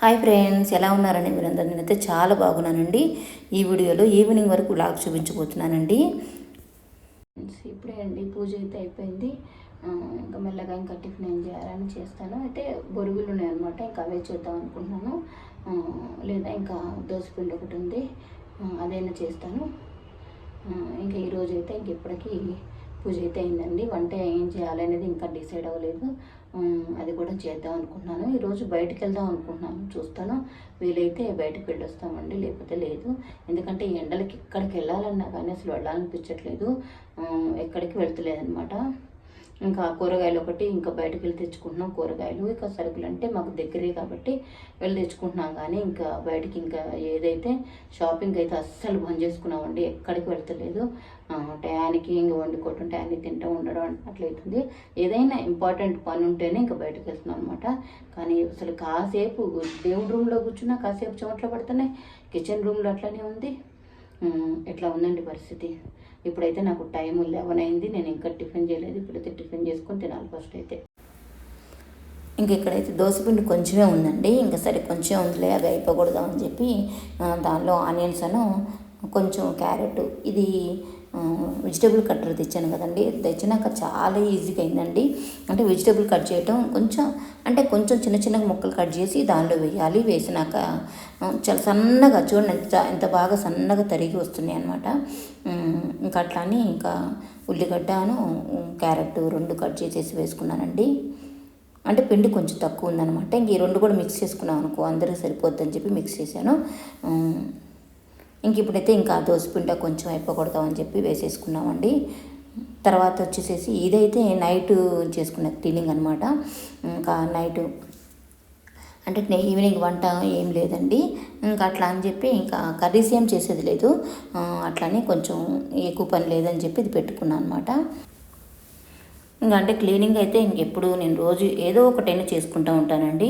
Hi friends ఎలా ఉన్నారండి మీరందరూ? నేనైతే చాలా బాగున్నానండి. ఈ వీడియోలో ఈవినింగ్ వరకు లాగ్ చూపించబోతున్నానండి. ఇప్పుడే అండి పూజ అయితే అయిపోయింది. ఇంకా మెల్లగా ఇంకా టిఫిన్ ఏం చేయాలని చేస్తాను. అయితే బొరుగులు ఉన్నాయి అనమాట ఇంకా అవే చేద్దాం అనుకుంటున్నాను. లేదా ఇంకా దోసపిండి ఒకటి ఉంది. అదైనా చేస్తాను. ఇంకా ఈరోజు అయితే ఇంక ఇప్పటికీ పూజ అయితే అయిందండి. వంట ఏం చేయాలనేది ఇంకా డిసైడ్ అవ్వలేదు. అది కూడా చేద్దాం అనుకుంటున్నాను. ఈరోజు బయటకు వెళ్దాం అనుకుంటున్నాను. చూస్తాను. వీలైతే బయటకు వెళ్ళొస్తామండి. లేకపోతే లేదు. ఎందుకంటే ఎండలకి ఎక్కడికి వెళ్ళాలన్నా కానీ అసలు వెళ్ళాలనిపించట్లేదు. ఎక్కడికి వెళ్తలేదనమాట ఇంకా కూరగాయలు ఒకటి ఇంకా బయటకు వెళ్ళి తెచ్చుకుంటున్నాం కూరగాయలు. ఇంకా సరుకులు అంటే మాకు దగ్గరే కాబట్టి వెళ్ళి తెచ్చుకుంటున్నాం కానీ ఇంకా బయటికి ఇంకా ఏదైతే షాపింగ్ అయితే అస్సలు బంద్ చేసుకున్నామండి ఎక్కడికి వెళ్తలేదు. టయానికి ఇంక వండుకోవటం టయానికి తింటూ ఉండడం అట్లయితుంది. ఏదైనా ఇంపార్టెంట్ పని ఉంటేనే ఇంకా బయటకు వెళ్తున్నాం అనమాట కానీ అసలు కాసేపు దేవుడి రూమ్లో కూర్చున్నా కాసేపు చెమట్లు పడుతున్నాయి. కిచెన్ రూమ్లో అట్లనే ఉంది. ఇట్లా ఉందండి పరిస్థితి? ఇప్పుడైతే నాకు టైం లెవెన్ అయింది నేను ఇంకా టిఫిన్ చేయలేదు ఇప్పుడైతే టిఫిన్ చేసుకొని తినాలి ఫస్ట్ అయితే. ఇంక ఇక్కడైతే దోసపిండి కొంచెమే ఉందండి ఇంకా సరే కొంచెం ఉందిలే అది అయిపోకూడదు అని చెప్పి దానిలో ఆనియన్స్ అను కొంచెం క్యారెట్ ఇది వెజిటేబుల్ కట్టర్ తెచ్చాను కదండి. తెచ్చినాక చాలా ఈజీగా అయిందండి. అంటే వెజిటేబుల్ కట్ చేయటం కొంచెం అంటే కొంచెం చిన్న చిన్న ముక్కలు కట్ చేసి దానిలో వేయాలి. వేసినాక చాలా సన్నగా చూడండి ఎంత ఎంత బాగా సన్నగా తరిగి వస్తున్నాయి అనమాట ఇంకా అట్లా అని ఇంకా ఉల్లిగడ్డను క్యారెట్ రెండు కట్ చేసేసి వేసుకున్నానండి. అంటే పిండి కొంచెం తక్కువ ఉందనమాట ఇంక ఈ రెండు కూడా మిక్స్ చేసుకున్నాం అనుకో అందరికి సరిపోద్దని చెప్పి మిక్స్ చేశాను. ఇంక ఇప్పుడైతే ఇంకా దోసపిండి కొంచెం అయిపోకూడదామని చెప్పి వేసేసుకున్నామండి. తర్వాత వచ్చేసేసి ఇదైతే నైట్ చేసుకున్న క్లీనింగ్ అనమాట ఇంకా నైట్ అంటే ఈవినింగ్ వంట ఏం లేదండి. ఇంకా అట్లా అని చెప్పి ఇంకా కర్రీస్ ఏం చేసేది లేదు. అట్లానే కొంచెం ఎక్కువ పని లేదని చెప్పి ఇది పెట్టుకున్నాను అనమాట ఇంకా అంటే క్లీనింగ్ అయితే ఇంకెప్పుడు నేను రోజు ఏదో ఒకటైనా చేసుకుంటూ ఉంటానండి.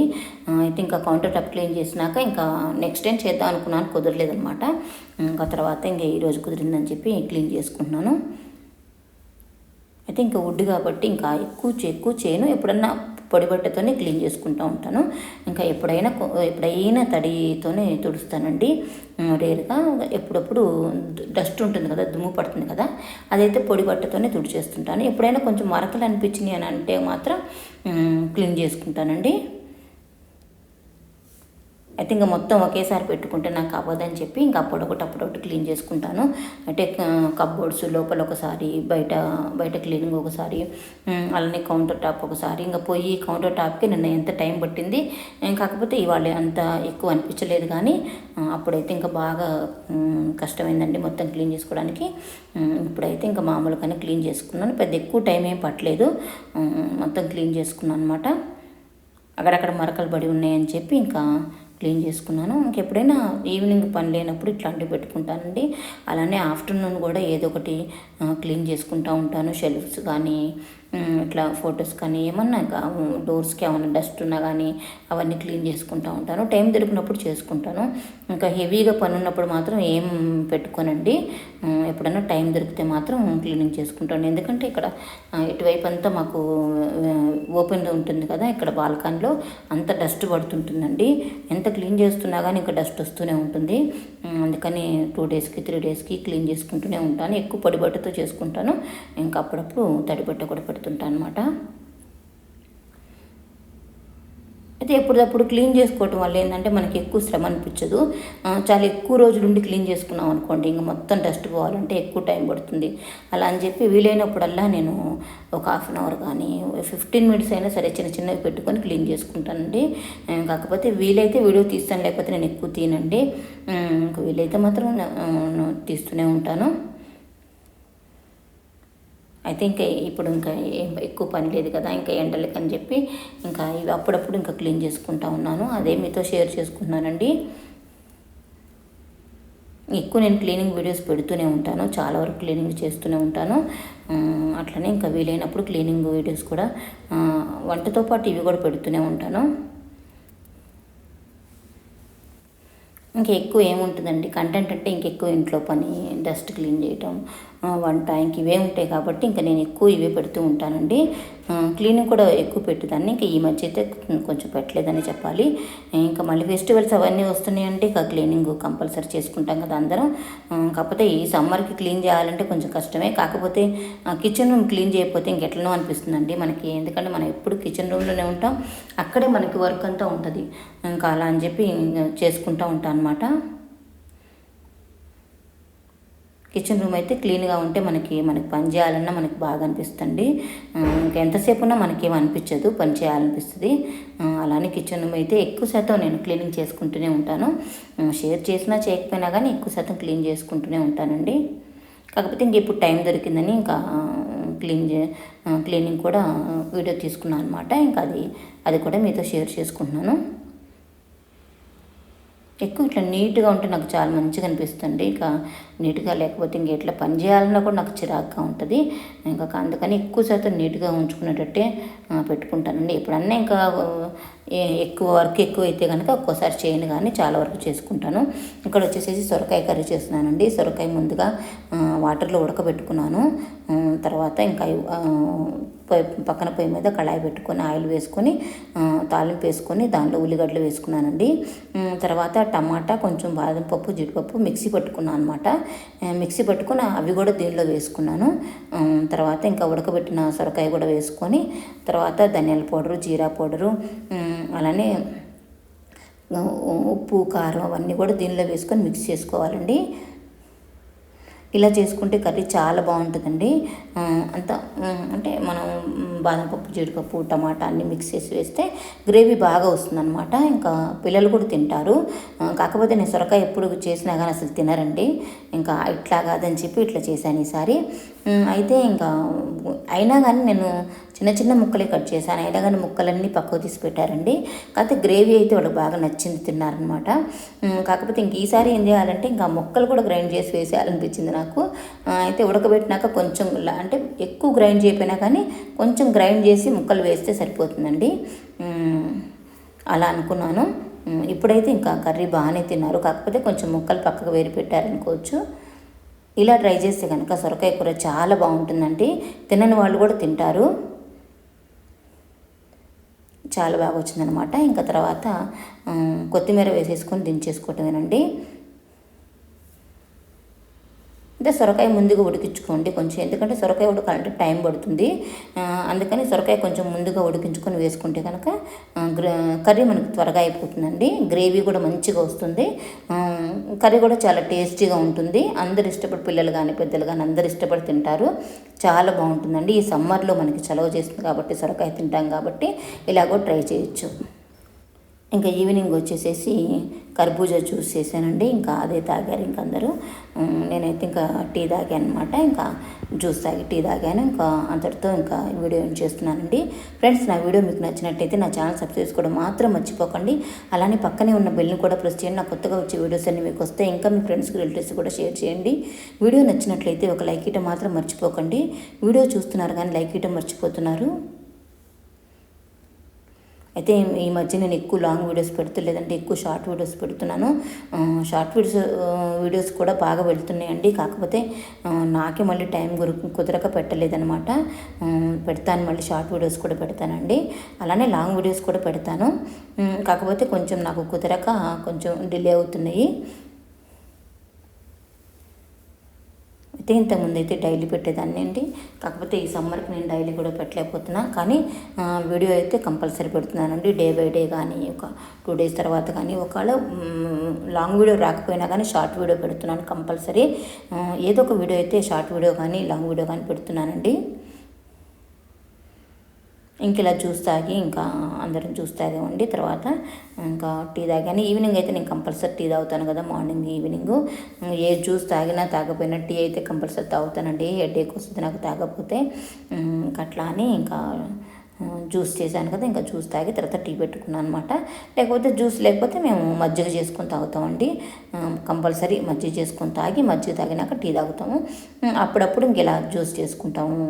అయితే ఇంకా కౌంటర్ టాప్ క్లీన్ చేసినాక ఇంకా నెక్స్ట్ టైం చేద్దాం అనుకున్నాను కుదరలేదనమాట ఇంకా తర్వాత ఇంకా ఈరోజు కుదిరిందని చెప్పి క్లీన్ చేసుకుంటున్నాను. అయితే ఇంకా వుడ్ కాబట్టి ఇంకా ఎక్కువ ఎక్కువ చేయను. ఎప్పుడన్నా పొడి బట్టతోనే క్లీన్ చేసుకుంటూ ఉంటాను. ఇంకా ఎప్పుడైనా ఎప్పుడైనా తడితోనే తుడుస్తానండి. ఉమ్, రేరుగా ఎప్పుడప్పుడు డస్ట్ ఉంటుంది కదా దుమ్ము పడుతుంది కదా అదైతే పొడి బట్టతోనే తుడిచేస్తుంటాను. ఎప్పుడైనా కొంచెం మరకలు అనిపించినాయి అని అంటే మాత్రం క్లీన్ చేసుకుంటానండి. అయితే ఇంకా మొత్తం ఒకేసారి పెట్టుకుంటే నాకు అవ్వదని చెప్పి ఇంకా అప్పుడొకటి అప్పుడొకటి క్లీన్ చేసుకుంటాను. అంటే కప్బోర్డ్స్ లోపల ఒకసారి బయట బయట క్లీనింగ్ ఒకసారి అలానే కౌంటర్ టాప్ ఒకసారి. ఇంకా పోయి కౌంటర్ టాప్కి నిన్న ఎంత టైం పట్టింది? కాకపోతే ఇవాళ అంత ఎక్కువ అనిపించలేదు కానీ అప్పుడైతే ఇంకా బాగా కష్టమైందండి మొత్తం క్లీన్ చేసుకోవడానికి. ఇప్పుడైతే ఇంకా మామూలుగానే క్లీన్ చేసుకున్నాను. పెద్ద ఎక్కువ టైం ఏం పట్టలేదు. మొత్తం క్లీన్ చేసుకున్నాను అనమాట అక్కడక్కడ మరకలు పడి ఉన్నాయని చెప్పి ఇంకా క్లీన్ చేసుకున్నాను. ఇంకెప్పుడైనా ఈవినింగ్ పని లేనప్పుడు ఇట్లాంటివి పెట్టుకుంటానండి. అలానే ఆఫ్టర్నూన్ కూడా ఏదో ఒకటి క్లీన్ చేసుకుంటూ ఉంటాను. షెల్ఫ్స్ కానీ ఇట్లా ఫొటోస్ కానీ ఏమన్నా ఇంకా డోర్స్కి ఏమన్నా డస్ట్ ఉన్నా కానీ అవన్నీ క్లీన్ చేసుకుంటూ ఉంటాను. టైం దొరికినప్పుడు చేసుకుంటాను. ఇంకా హెవీగా పని ఉన్నప్పుడు మాత్రం ఏం పెట్టుకోనండి. ఎప్పుడైనా టైం దొరికితే మాత్రం క్లీనింగ్ చేసుకుంటాను. ఎందుకంటే ఇక్కడ ఇటువైపు అంతా మాకు ఓపెన్ ఉంటుంది కదా ఇక్కడ బాల్కాన్లో అంత డస్ట్ పడుతుంటుందండి. ఎంత క్లీన్ చేస్తున్నా కానీ ఇంకా డస్ట్ వస్తూనే ఉంటుంది. అందుకని టూ డేస్కి త్రీ డేస్కి క్లీన్ చేసుకుంటూనే ఉంటాను. ఎక్కువ పొడిబట్టతో చేసుకుంటాను. ఇంకా అప్పుడప్పుడు తడి బట్ట కూడా పెడుతుంటాను అనమాట అయితే ఎప్పుడప్పుడు క్లీన్ చేసుకోవటం వల్ల ఏంటంటే మనకి ఎక్కువ శ్రమ అనిపించదు. చాలా ఎక్కువ రోజులు ఉండి క్లీన్ చేసుకున్నాం అనుకోండి ఇంకా మొత్తం డస్ట్ పోవాలంటే ఎక్కువ టైం పడుతుంది. అలా అని చెప్పి వీలైనప్పుడల్లా నేను ఒక హాఫ్ అన్ అవర్ కానీ ఫిఫ్టీన్ మినిట్స్ అయినా సరే చిన్న చిన్నవి పెట్టుకొని క్లీన్ చేసుకుంటానండి. కాకపోతే వీలైతే వీడియో తీస్తాను లేకపోతే నేను ఎక్కువ తీనండి ఇంక ఇంకా వీలైతే మాత్రం తీస్తూనే ఉంటాను. అయితే ఇంకా ఇప్పుడు ఇంకా ఎక్కువ పని లేదు కదా ఇంకా ఎండలకి అని చెప్పి ఇంకా ఇవి అప్పుడప్పుడు ఇంకా క్లీన్ చేసుకుంటా ఉన్నాను. అదే మీతో షేర్ చేసుకుంటున్నానండి. ఎక్కువ నేను క్లీనింగ్ వీడియోస్ పెడుతూనే ఉంటాను చాలా వరకు క్లీనింగ్ చేస్తూనే ఉంటాను. అట్లనే ఇంకా వీలైనప్పుడు క్లీనింగ్ వీడియోస్ కూడా వంటతో పాటు ఇవి కూడా పెడుతూనే ఉంటాను. ఇంకా ఎక్కువ ఏముంటుందండి? కంటెంట్ అంటే ఇంకెక్కువ ఇంట్లో పని డస్ట్ క్లీన్ చేయటం వంట ఇంక ఇవే ఉంటాయి కాబట్టి ఇంకా నేను ఎక్కువ ఇవే పెడుతూ ఉంటానండి. క్లీనింగ్ కూడా ఎక్కువ పెట్టేదాన్ని. ఇంకా ఈ మధ్య అయితే కొంచెం పెట్టలేదని చెప్పాలి. ఇంకా మళ్ళీ ఫెస్టివల్స్ అవన్నీ వస్తున్నాయంటే ఇక క్లీనింగ్ కంపల్సరీ చేసుకుంటాం కదా అందరం. కాకపోతే ఈ సమ్మర్కి క్లీన్ చేయాలంటే కొంచెం కష్టమే. కాకపోతే కిచెన్ రూమ్ క్లీన్ చేయకపోతే ఇంకెట్లనో అనిపిస్తుందండి మనకి. ఎందుకంటే మనం ఎప్పుడు కిచెన్ రూమ్లోనే ఉంటాం. అక్కడే మనకి వర్క్ అంతా ఉంటుంది. ఇంకా అలా అని చెప్పి చేసుకుంటూ ఉంటాను అనమాట కిచెన్ రూమ్ అయితే క్లీన్గా ఉంటే మనకి మనకి పని చేయాలన్నా మనకి బాగా అనిపిస్తుంది. ఆ, ఇంకా ఎంతసేపు ఉన్నా మనకేం అనిపించదు పని చేయాలనిపిస్తుంది. అలానే కిచెన్ రూమ్ అయితే ఎక్కువ శాతం నేను క్లీనింగ్ చేసుకుంటూనే ఉంటాను. షేర్ చేసినా చేయకపోయినా కానీ ఎక్కువ శాతం క్లీన్ చేసుకుంటూనే ఉంటానండి. కాకపోతే ఇంక ఇప్పుడు టైం దొరికిందని ఇంకా క్లీన్ చే క్లీనింగ్ కూడా వీడియో తీసుకున్నాను అనమాట ఇంకా అది అది కూడా మీతో షేర్ చేసుకుంటున్నాను. ఎక్కువ ఇట్లా నీట్గా ఉంటే నాకు చాలా మంచిగా అనిపిస్తుంది. ఇక నీట్గా లేకపోతే ఇంక ఎట్లా పని చేయాలన్నా కూడా నాకు చిరాగ్గా ఉంటుంది. ఇంకా అందుకని ఎక్కువ శాతం నీట్గా ఉంచుకునేటట్టే పెట్టుకుంటానండి. ఎప్పుడన్నా ఇంకా ఎక్కువ వర్క్ ఎక్కువ అయితే కనుక ఒక్కోసారి చేయను కానీ చాలా వరకు చేసుకుంటాను. ఇక్కడ వచ్చేసేసి సొరకాయ కర్రీ చేస్తున్నానండి. సొరకాయ ముందుగా వాటర్లో ఉడకబెట్టుకున్నాను. తర్వాత ఇంకా పొయ్యి పక్కన పొయ్యి మీద కళాయి పెట్టుకొని ఆయిల్ వేసుకొని తాలింపు వేసుకొని దాంట్లో ఉల్లిగడ్డలు వేసుకున్నానండి. తర్వాత టమాటా కొంచెం బాదం పప్పు జీడిపప్పు మిక్సీ పట్టుకున్నాను అనమాట మిక్సీ పట్టుకుని అవి కూడా దీనిలో వేసుకున్నాను. తర్వాత ఇంకా ఉడకబెట్టిన సొరకాయ కూడా వేసుకొని తర్వాత ధనియాల పౌడరు జీరా పౌడరు అలానే ఉప్పు కారం అవన్నీ కూడా దీనిలో వేసుకొని మిక్స్ చేసుకోవాలండి. ఇలా చేసుకుంటే కర్రీ చాలా బాగుంటుందండి. అంత అంటే మనం బాదం పప్పు జీడిపప్పు టమాటా అన్ని మిక్స్ చేసి వేస్తే గ్రేవీ బాగా వస్తుందన్నమాట. ఇంకా పిల్లలు కూడా తింటారు. కాకపోతే నేను సొరకాయ ఎప్పుడు చేసినా కానీ అసలు తినరండి. ఇంకా ఇట్లా కాదని చెప్పి ఇట్లా చేశాను ఈసారి. అయితే ఇంకా అయినా కానీ నేను చిన్న చిన్న ముక్కలే కట్ చేశాను. అయినా కానీ ముక్కలన్నీ పక్కకు తీసి పెట్టారండి. కాకపోతే గ్రేవీ అయితే వాళ్ళకి బాగా నచ్చింది తిన్నారనమాట. కాకపోతే ఇంక ఈసారి ఏం చేయాలంటే ఇంకా ముక్కలు కూడా గ్రైండ్ చేసి వేసేయాలనిపించింది నాకు. అయితే ఉడకబెట్టినాక కొంచెం అంటే ఎక్కువ గ్రైండ్ చేయకపోయినా కానీ కొంచెం గ్రైండ్ చేసి ముక్కలు వేస్తే సరిపోతుందండి. అలా అనుకున్నాను. ఇప్పుడైతే ఇంకా కర్రీ బాగానే తిన్నారు. కాకపోతే కొంచెం ముక్కలు పక్కకు వేరి పెట్టారనుకోవచ్చు. ఇలా ట్రై చేస్తే కనుక సొరకాయ కూర చాలా బాగుంటుందండి. తినని వాళ్ళు కూడా తింటారు. చాలా బాగా వచ్చిందనమాట ఇంకా తర్వాత కొత్తిమీర వేసేసుకొని దించేసుకోవటమేనండి. అంటే సొరకాయ ముందుగా ఉడికించుకోండి కొంచెం. ఎందుకంటే సొరకాయ ఉడకాలంటే టైం పడుతుంది. అందుకని సొరకాయ కొంచెం ముందుగా ఉడికించుకొని వేసుకుంటే కనుక కర్రీ మనకు త్వరగా అయిపోతుందండి. గ్రేవీ కూడా మంచిగా వస్తుంది. కర్రీ కూడా చాలా టేస్టీగా ఉంటుంది. అందరు ఇష్టపడి పిల్లలు కానీ పెద్దలు కానీ అందరు ఇష్టపడి తింటారు. చాలా బాగుంటుందండి. ఈ సమ్మర్లో మనకి చలవ చేస్తుంది కాబట్టి సొరకాయ తింటాం కాబట్టి ఇలాగో ట్రై చేయొచ్చు. ఇంకా ఈవినింగ్ వచ్చేసేసి కర్బూజా జ్యూస్ చేశానండి. ఇంకా అదే తాగారు ఇంక అందరూ. నేనైతే ఇంకా టీ తాగాను అనమాట ఇంకా జ్యూస్ తాగి టీ తాగాను. ఇంకా అంతటితో ఇంకా వీడియో చేస్తున్నానండి. ఫ్రెండ్స్ నా వీడియో మీకు నచ్చినట్టయితే నా ఛానల్ సబ్స్క్రైబ్ చేసుకోవడం మాత్రం మర్చిపోకండి. అలానే పక్కనే ఉన్న బెల్ని కూడా ప్రెస్ చేయండి. నా కొత్తగా వచ్చే వీడియోస్ అన్ని మీకు వస్తే ఇంకా మీ ఫ్రెండ్స్కి రిలేటివ్స్ కూడా షేర్ చేయండి. వీడియో నచ్చినట్లయితే ఒక లైక్ ఇవ్వడం మాత్రం మర్చిపోకండి. వీడియో చూస్తున్నారు కానీ లైక్ ఇవ్వడం మర్చిపోతున్నారు. అయితే ఈ మధ్య నేను ఎక్కువ లాంగ్ వీడియోస్ పెడతలేదంటే ఎక్కువ షార్ట్ వీడియోస్ పెడుతున్నాను. షార్ట్ వీడియోస్ వీడియోస్ కూడా బాగా వెళ్తున్నాయండి కాకపోతే నాకే మళ్ళీ టైం కుదరక పెట్టలేదనమాట పెడతాను మళ్ళీ షార్ట్ వీడియోస్ కూడా పెడతానండి. అలానే లాంగ్ వీడియోస్ కూడా పెడతాను. కాకపోతే కొంచెం నాకు కుదరక కొంచెం డిలే అవుతున్నాయి. అయితే ఇంతకుముందు అయితే డైలీ పెట్టేదాన్ని అండి. కాకపోతే ఈ సమ్మర్కి నేను డైలీ కూడా పెట్టలేకపోతున్నా. కానీ వీడియో అయితే కంపల్సరీ పెడుతున్నానండి. డే బై డే కానీ ఒక టూ డేస్ తర్వాత కానీ ఒకవేళ లాంగ్ వీడియో రాకపోయినా కానీ షార్ట్ వీడియో పెడుతున్నాను కంపల్సరీ. ఏదో ఒక వీడియో అయితే షార్ట్ వీడియో కానీ లాంగ్ వీడియో కానీ పెడుతున్నానండి. ఇంక ఇలా జ్యూస్ తాగి ఇంకా అందరం జ్యూస్ తాగామండి తర్వాత ఇంకా టీ తాగాను. ఈవినింగ్ అయితే నేను కంపల్సరీ టీ తాగుతాను కదా మార్నింగ్ ఈవినింగ్ ఏ జ్యూస్ తాగినా తాగపోయినా టీ అయితే కంపల్సరీ తాగుతానండి. హెడేక్ వస్తుంది నాకు తాగకపోతే ఇంకా అట్లా అని ఇంకా జ్యూస్ చేశాను కదా ఇంకా జ్యూస్ తాగి తర్వాత టీ పెట్టుకున్నాను అనమాట లేకపోతే జ్యూస్ లేకపోతే మేము మజ్జిగ చేసుకొని తాగుతామండి. కంపల్సరీ మజ్జిగ చేసుకొని తాగి మజ్జిగ తాగినాక టీ తాగుతాము. అప్పుడప్పుడు ఇంక ఇలా జ్యూస్ చేసుకుంటాము.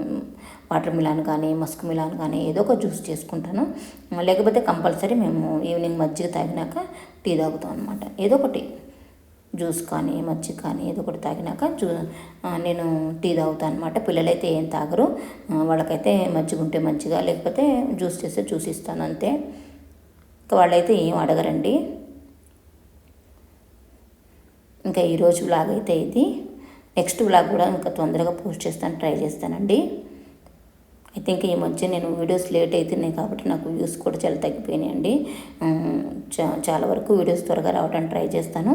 వాటర్ మిలాన్ కానీ మస్క్ మిలాన్ కానీ ఏదో ఒక జ్యూస్ చేసుకుంటాను. లేకపోతే కంపల్సరీ మేము ఈవినింగ్ మజ్జిగ తాగినాక టీ తాగుతాం అనమాట ఏదో ఒకటి. జ్యూస్ కానీ మజ్జిగ కానీ ఏదో ఒకటి తాగినాక జ్యూ నేను టీ తాగుతాను అనమాట పిల్లలైతే ఏం తాగరు. వాళ్ళకైతే మజ్జిగ ఉంటే మంచిగా లేకపోతే జ్యూస్ చేస్తే జ్యూస్ ఇస్తాను అంతే. ఇంకా వాళ్ళైతే ఏం అడగరండి. ఇంకా ఈరోజు బ్లాగ్ అయితే ఇది. నెక్స్ట్ బ్లాగ్ కూడా ఇంకా తొందరగా పోస్ట్ చేస్తాను ట్రై చేస్తానండి. అయితే ఇంకా ఈ మధ్య నేను వీడియోస్ లేట్ అవుతున్నాయి కాబట్టి నాకు వ్యూస్ కూడా చాలా తగ్గిపోయినాయండి. చాలా వరకు వీడియోస్ త్వరగా రావడానికి ట్రై చేస్తాను.